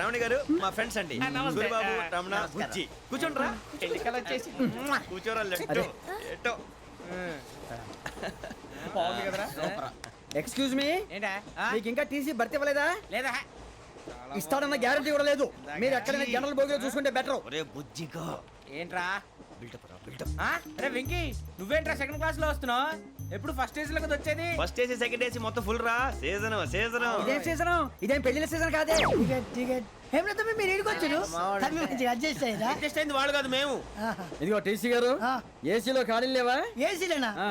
శ్రావణి గారు మా ఫ్రెండ్స్ అండి. సూరిబాబు రమణ బుజ్జి. కూర్చోండి రా ఎన్నికలు వచ్చేసి కూర్చోరా లెట్టో. ఎట్టో. బాగుంది కదరా? Excuse me? మీకు ఇంకా టీసీ భర్తీ ఇవ్వలేదా? లేదా? ఇస్తాడన్న గ్యారంటీ కూడా లేదు మీరు ఎక్కడైనా జనరల్ బోగిలో చూసుకుంటే బెటర్ ఒరే బుజ్జిగా. ఏంట్రా? అరే వెంకీ నువ్వేంట్రా సెకండ్ క్లాస్లో వస్తున్నావు? ఎప్పుడు ఫస్ట్ ఏజ్లో కదా వచ్చేది? ఫస్ట్ ఏసీ సెకండ్ ఏసీ మొత్తం ఫుల్ రా. సీజన్ సీజన్ ఇదేం సీజన్ ఇదేం పెళ్ళిన సీజన్ కాదే? టికెట్ టికెట్ ఏమిటో మీరు ఇడికి వచ్చారు. తమ్మి మంచిగా అడ్జస్ట్ అయ్యారా? అడ్జస్ట్ అయింది వాళ్ళు కాదు మేము. ఇదిగో టీసీ గారు ఆ. ఏసీలో ఖాళీ లేవా? ఏసీలేనా? ఆ.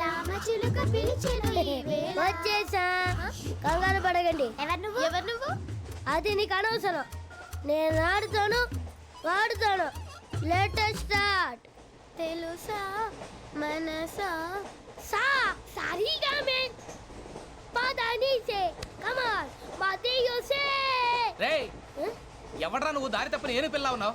రామచిలుక పిలిచెను వచ్చేసా. కంగారు పడగండి ఎవరు నువ్వు? ఎవరు నువ్వు? అది నీకు అనవసరం. నేను ఆడుతాను వాడుతాను. లేటెస్ట్ స్టార్ట్ తెలుసా? మనసా? సా సారీగా మెన్ పదని సే. కమాన్ మదియో సే రేయ్ ఎవడ్రా నువ్వు? దారి తప్పని ఏను పిల్ల ఉన్నావు?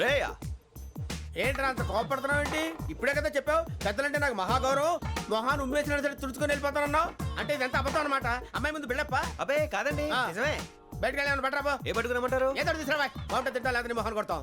రేయ్. ఏంట్రా అంత కోపడుతున్నావు ఏంటి? ఇప్పుడే కదా చెప్పావు పెద్దలంటే నాకు మహాగౌరవం మొహాన్ని ఉమ్మేసిన సరే తుడుచుకొని వెళ్ళిపోతానన్నావు. అంటే ఇదంతా అబద్ధం అనమాట అమ్మాయి ముందు బిళ్ళప్ప అబే కాదండి. నిజమే. బయటకు వెళ్ళాను బట్రాబో ఏ పట్టుకురమ్మంటారు ఏదో తీసుకురా బాగుంటుంది తింటా లేదా నీ మొహాన్ని కొడతాం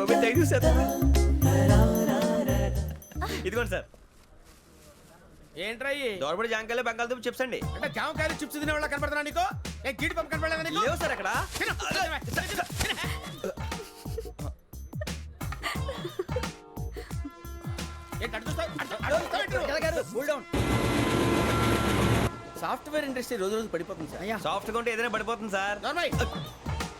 తెగ చూసేద్దాం. ఇదిగోండి సార్ ఏంట్రా ఇయ్యి? దోరబడి జాంకాయలు బంగాళదుంప చిప్స్ అండి అంటే జామకాయలు చిప్స్ తినే వాళ్ళ కనపడుతున్నా నీకు ఏ గీడి పంప కనపడలేదా నీకు లేవు సార్ అక్కడ తిను, తిను, తిను. ఏంటి అటు చూస్తావు? అటు- అటు చూస్తావు ఏంటి నువ్వు? గజాల గారు కూల్ డౌన్ సాఫ్ట్వేర్ ఇండస్ట్రీ రోజు రోజు పడిపోతుంది సార్ అయ్యా సాఫ్ట్గా ఉంటే ఏదైనా పడిపోతుంది సార్ నార్మల్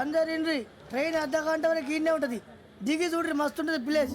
అందరు ఇండ్రి ట్రైన్ అర్ధ గంట వరకు ఇన్నే ఉంటది. దిగి చూడ్రి మస్తు ఉంటుంది ప్లేస్.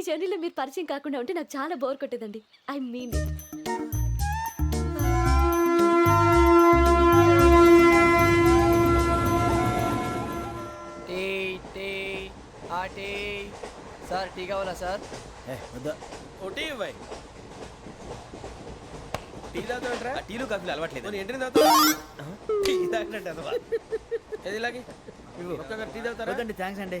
ఈ జర్నీలో మీరు పరిచయం కాకుండా ఉంటే నాకు చాలా బోర్ కొట్టేదండి. ఐ మీన్ టీ టీ ఆ టీ. సార్ టీ కావాలా సార్? ఏ, వద్దా. ఒకటి ఇవ్వాయి టీ తాగుతావేంట్రా? ఆ, టీలు కాఫీలు అలవాట్లేదు. ఎంట్రీ తాగుతావా? టీ తాగినట్టు అదవా. ఏది ఇలాగి? ఒక్క టీ తాగుతారా? వద్దండి థ్యాంక్స్ అండి.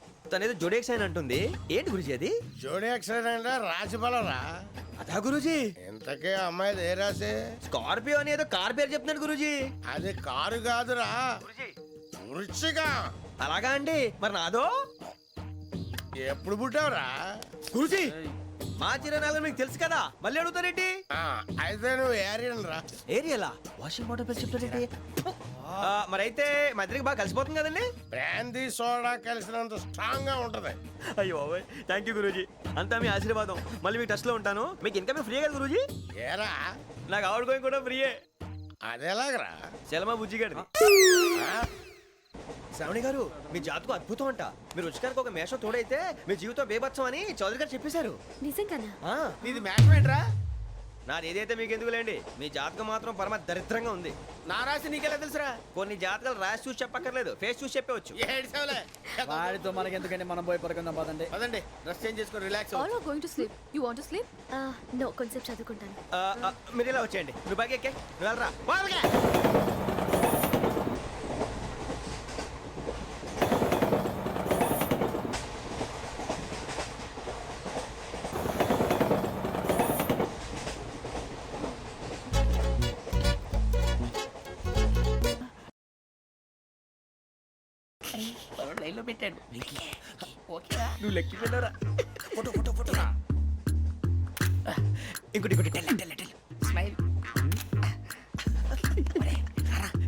తనేదో జోడేక్స్ అని అంటుంది. ఏంటి గురుజీ అది? జోడి యాక్సిడెంట్ రాసి రా అదా గురుజీ? ఇంతకే అమ్మాయి ఏ రాసి స్కార్పియో అని ఏదో కార్ పేరు చెప్తున్నాడు గురుజీ. అది కారు కాదురా. వృచ్చిగా అలాగా అండి. మరి నాదో? ఎప్పుడు పుట్టావురా? గురుజీ. మా చిరునాలు మీకు తెలుసు కదా. మళ్ళీ అడుగుతారేంటి ఆ, అయితే నువ్వు ఏరియన్ రా. ఏరియలా? వాషింగ్ వాటర్ పేరు చెప్తారేంటి మరి అయితే మా ఇద్దరికి బాగా కలిసిపోతుంది కదండి? బ్రాందీ సోడా కలిసినంత స్ట్రాంగ్గా ఉంటది. అయ్యో థ్యాంక్ యూ గురూజీ. అంతా మీ ఆశీర్వాదం. మళ్ళీ మీ టచ్లో ఉంటాను. మీకు ఇన్కమ్ ఫ్రీ కదా గురూజీ? ఏరా? నాకు ఆవిడ గోయింగ్ కూడా ఫ్రీయే అదెలాగరా చలమా బుజ్జి గారిది శ్రావణి గారు మీ జాతకు అద్భుతం అంట. మీరు రుచికారికి ఒక మేషం తోడైతే మీ జీవితం బేబత్సం అని చౌదరి గారు చెప్పేశారు. నిజంగానా? ఆ, నీది మ్యాచ్ ఏంట్రా? నాది ఏదైతే మీకు ఎందుకులేండి మీ జాతకం మాత్రం పరమ దరిద్రంగా ఉంది. నా రాసి నీకెలా తెలుసురా? కొన్ని జాతకాలు రాసి చూసి చెప్పక్కర్లేదు. ఫేస్ చూసి చెప్పవచ్చు. ఏడ్చావులే. వాడితో మనకి ఎందుకండి మనం పోయి పడుకుందాం పదండి. పదండి. డ్రెస్ చేంజ్ చేసుకొని relax all are going to sleep you want to sleep no కొంచెం చదువుకుంటాను. మీరు ఇలా వచ్చేయండి. నువ్వు బాగా ఎక్కే. నువ్వు వెళ్ళరా. బాగా పెట్టాడు. ఓకేరా నువ్వు లెక్కి వెళ్ళరా? Photo photo photo. ఇంకోటి ఇంకోటి టెల్ టెల్ టెల్. స్మైల్.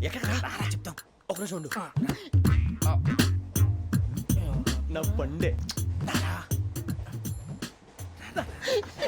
ఎక్కడ రా? చెప్తాం. ఒక నిమిషం ఉండు. నా పండే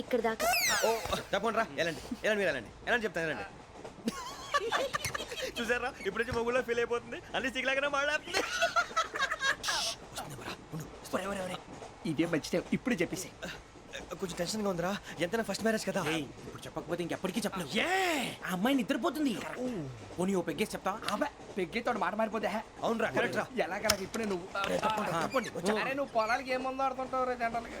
ఇక్కడ దాకా. ఓ తప్పకుండా రా. వెళ్ళండి. వెళ్ళండి మీరు వెళ్ళండి. వెళ్ళండి చెప్తాను వెళ్ళండి. చూసారా? ఇప్పుడు నుంచి మొగుల్లో ఫీల్ అయిపోతుంది. అన్ని సిగ్లాగానే మాట్లాడుతుంది. ఇదే మంచి టైం ఇప్పుడు చెప్పేసి. కొంచెం టెన్షన్గా ఉందిరా. ఎంతైనా ఫస్ట్ మ్యారేజ్ కదా. ఇప్పుడు చెప్పకపోతే ఇంకెప్పటికీ చెప్పలేవు. ఆ అమ్మాయి నిద్రపోతుంది. పోనీ ఓ పెగ్గేసి చెప్తా. అబ్బా పెగ్గేతోడు మాట మారిపోతే హే. అవునురా కరెక్ట్ రా. ఎలాగలా ఇప్పుడే నువ్వు? అరే నువ్వు పొలాలకి ఏం మందు ఆడుతుంటావు రే జనరల్గా?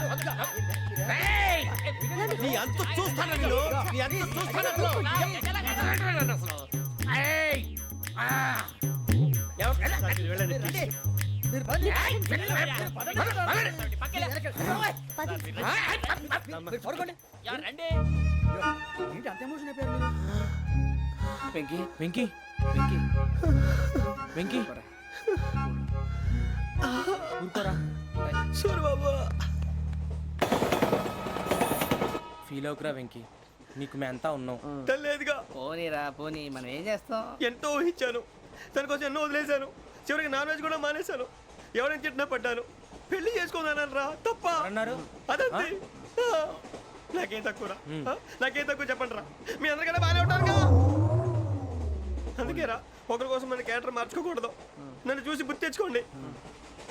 నీ అంత చూస్తాను నేను? నీ అంత చూస్తాను అసలు. ఏయ్. ఎవరు- వెళ్ళండి, వెంకీ వెంకీ వెంకీ వెంకీ. ఊరుకోరా. ఫీల్ అవుకురా వెంకీ. నీకు మేమంతా ఉన్నాం. తెలియదుగా పోనీరా పోనీ మనం ఏం చేస్తాం? ఎంతో ఊహించాను. తన కోసం ఎన్నో వదిలేశాను. చివరికి నాన్ వెజ్ కూడా మానేశాను. ఎవరైనా తిట్టినా పడ్డాను. పెళ్ళి చేసుకోదానని రా తప్ప. అన్నారు అదంతే. ఆ. నాకేం తక్కువ రా? నాకేం తక్కువ చెప్పండి రా. మీ అందరికన్నా బాగానే ఉంటారుగా అందుకే రా ఒకరి కోసం మన క్యారెక్టర్ మార్చుకోకూడదు. నన్ను చూసి గుర్తు తెచ్చుకోండి.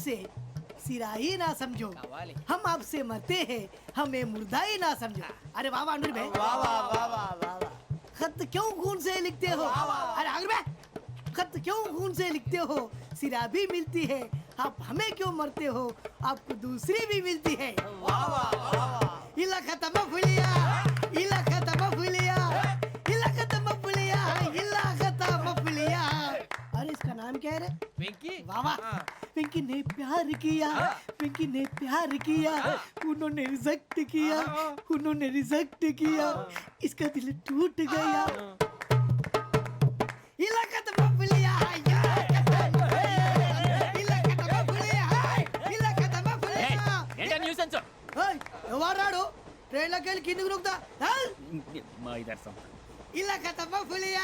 हूँ खून से सिरा ही ना समझो। हम आपसे मरते हैं हमें मुर्दा ही ना समझो। अरे वाह वाह अनुर भाई वाह वाह वाह वाह वाह। खत क्यों खून से लिखते हो? अरे अनुर भाई खत क्यों खून से लिखते हो? सिरा भी मिलती है आप हमें क्यों मरते हो? आपको दूसरी भी मिलती है। इला खत्म फुलिया। क्या है रे వెంకీ वाह वाह पिंकी ने प्यार किया पिंकी ने प्यार किया उन्होंने रिजेक्ट किया उन्होंने रिजेक्ट किया इसका दिल टूट गया इलाका तो बबलिया इलाका तो बबलिया इलाका तो बबलिया ఏంటా న్యూసెన్స్ ఎవరు రాడు ట్రైన్లోకి వెళ్ళి కిందికి నొక్కుతా మా ఇదర్శం ఇలాకా తప్ప పులియా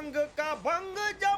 ભંગ કા ભંગ જબ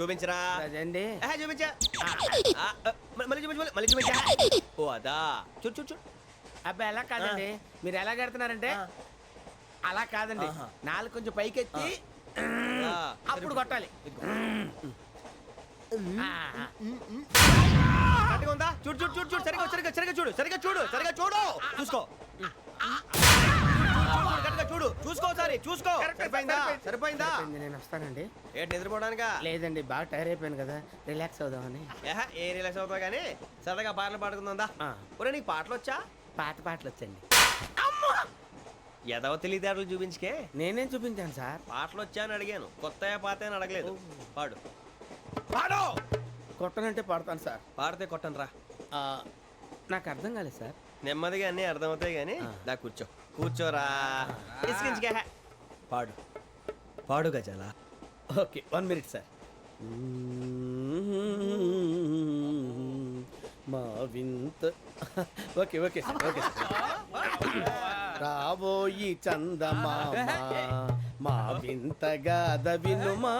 చూపించరా? అదండి చూపించా. ఆ, ఆ, మ- మళ్ళీ చూపించు మళ్ళీ- మళ్ళీ చూపించా. ఓ అదా. చూడు చూడు చూడు. అబ్బాయి ఎలా కాదండి? మీరు ఎలా కడుతున్నారంటే. అలా కాదండి. ఆహా. నాలుగు కొంచెం పైకెత్తి ఆ, అప్పుడు కొట్టాలి. ఇదిగో. ఆ, ఆ. కరెక్ట్గా ఉందా? చూడు చూడు చూడు చూడు. సరిగా సరిగా సరిగా చూడు. సరిగా చూడు. సరిగా చూడు చూసుకో. చూడు చూసుకో ఒకసారి చూసుకో. సరిపోయిందా? సరిపోయింది. సరిపోయిందా? సరిపోయింది, నేను వస్తానండి. ఏంటి నిద్రపోవడానికా? లేదండి బాగా టైర్ అయిపోయాను కదా రిలాక్స్ అవుదామని. ఏహ, ఏ రిలాక్స్ అవుతావు కానీ సరదాగా పాటలు పాడుకుందా ఆ. ఒరే నీకు పాటలు వచ్చా పాత పాటలు వచ్చండి ఎదవ తెలివితేటలు చూపించుకే. నేనేం చూపించాను సార్? పాటలు వచ్చా అని అడిగాను. కొత్త పాత అని అడగలేదు. పాడు. పాడు! కొట్టనంటే పాడతాను సార్. పాడితే కొట్టను రా ఆ, నాకు అర్థం కాలేదు సార్. నెమ్మదిగా అన్నీ అర్థమవుతాయి కానీ దా కూర్చో. కూర్చోరా. పాడు. పాడు గజాల? Okay one minute sir. మా వింత. ఓకే ఓకే సార్ ఓకే రాబోయి చందమామ మా వింతగా వినుమా.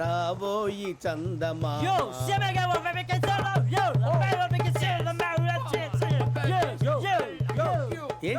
రాబోయి చందమామ.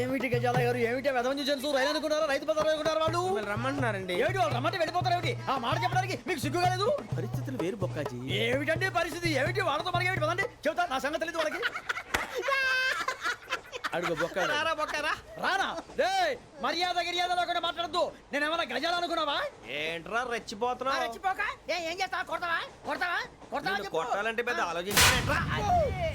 ఏమిటి గజాల గారు? ఏమిటి వెదవం చూసాను రైలు అనుకున్నారా? రైతు బజార్ అనుకున్నారు వాళ్ళు? రమ్మంటున్నారండి. ఏమిటి వాళ్ళు రమ్మంటే వెళ్ళిపోతారు ఏమిటి? ఆ మాట చెప్పడానికి మీకు సిగ్గు కాలేదు? పరిస్థితులు వేరు బొక్కాజీ. ఏమిటండి పరిస్థితి? ఏమిటి వాళ్ళతో మనకి ఏమిటి పదండి? చెబుతా నా సంగతి తెలియదు వాళ్ళకి. అడుగు బొక్క రారా బొక్కరా? రానా? రే మర్యాద గిర్యాద లేకుండా మాట్లాడద్దు. నేను ఏమైనా గజాలు అనుకున్నావా? ఏంట్రా రెచ్చిపోతున్నావు? ఏం చేస్తావా? కొడతావా? కొడతావా? కొడతావా కొట్టాలంటే పెద్ద ఆలోచించానేంట్రా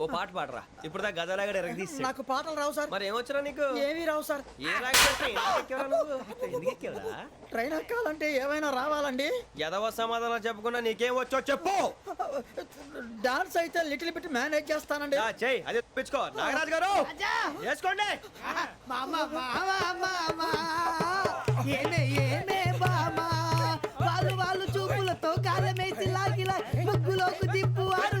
ఓ పాట పాడరా. ఇప్పుడు దా గదలాగడ ఎరగదీసి. నాకు పాటలు రావు సార్. మరి ఏమొచ్చరా నీకు? ఏమీ రావు సార్. ఏ ట్రైన్ ఎక్కాలంటే ఏమైనా రావాలండి? ఎదవ సమాధానం చెప్పకుండా నీకేం వచ్చో చెప్పు. డాన్స్ అయితే లిటిల్ బిట్ మేనేజ్ చేస్తానండి. యా, చెయ్ అదే తెప్పించుకో. నాగరాజు గారు! వేసుకోండి. మామ మామ మామ. ఏమే ఏమే బామా. వాళ్ళు వాళ్ళు చూపులతో కాలమేసి లాగిలా ముగ్గులోకి దింపువారు.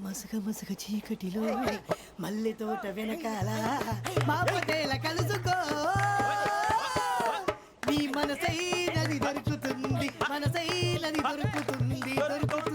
చెప్పండి మసక చీకటిలో మల్లె తోట వెనకాల మాపటేల కలుసుకో. నీ మనసైనది దొరుకుతుంది మనసైనది దొరుకుతుంది దొరుకుతుంది.